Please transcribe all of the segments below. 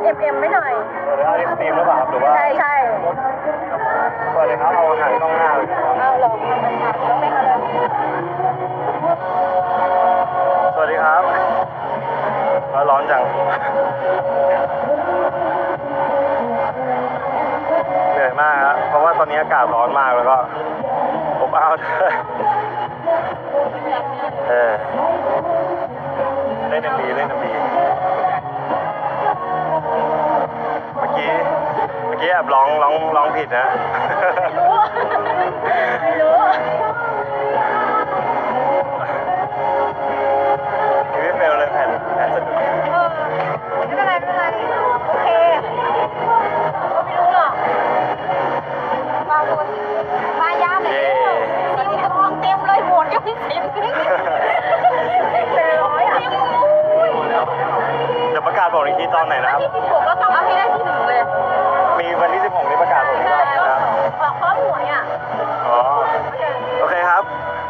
เปล่าครับหรือว่าใช่ใช่สวัสดีครับเอาอาหารกล้องหน้าเลยเอาหรอต้องไม่เอาเลยสวัสดีครับเอาร้อนจังเหนื่อยมากครับเพราะว่าตอนนี้อากาศร้อนมากแล้วก็อบอ้าวด้วยเออเล่นน้ำดีเล่นน้ำดี กี้แอบร้องร้องร้องผิดนะไม่รู้ชีวิตเฟลเลยแผ่นแผ่นสะดุดเออไม่เป็นไรไม่เป็นไรโอเคก็ไม่รู้หรอกบางคนมายาเลยทีนี้ก็มองเต็มเลยหมดยังไม่เต็มเป็นร้อยอะจะประกาศผลอีกทีตอนไหนนะครับ ที่สิบหกก็ต้องเอาให้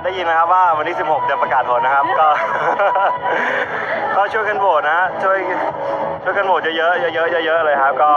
ได้ยินนะครับว่าวันที่ 16 จะประกาศผลนะครับ ก็ ก็ช่วยกันโหวตนะช่วยช่วยกันโหวตเยอะๆเยอะๆเยอะๆเลยครับก็